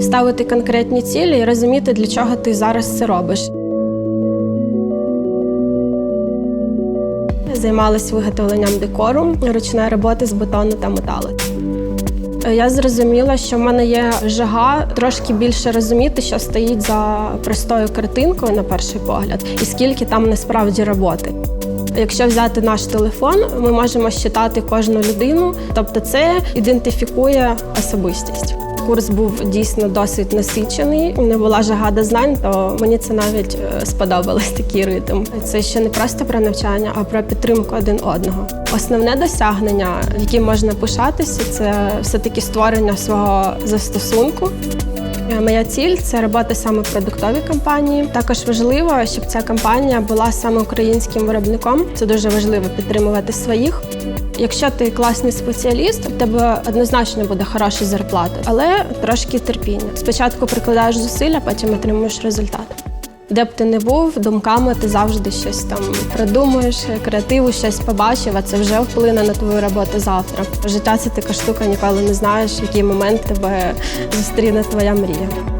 Ставити конкретні цілі і розуміти, для чого ти зараз це робиш. Займалась виготовленням декору, ручної роботи з бетону та металу. Я зрозуміла, що в мене є жага трошки більше розуміти, що стоїть за простою картинкою на перший погляд, і скільки там насправді роботи. Якщо взяти наш телефон, ми можемо считати кожну людину, тобто це ідентифікує особистість. Курс був дійсно досить насичений. Не була жага до знань, то мені це навіть е, сподобалось такий ритм. Це ще не просто про навчання, а про підтримку один одного. Основне досягнення, яким можна пишатися, це все-таки створення свого застосунку. Е, Моя ціль це роботи саме в продуктовій компанії. Також важливо, щоб ця компанія була саме українським виробником. Це дуже важливо підтримувати своїх. Якщо ти класний спеціаліст, в тебе однозначно буде хороша зарплата, але трошки терпіння. Спочатку прикладаєш зусилля, потім отримуєш результат. Де б ти не був, думками ти завжди щось там придумуєш, креативу, щось побачив, а це вже вплине на твою роботу завтра. Життя це така штука, ніколи не знаєш, в який момент тебе зустріне твоя мрія.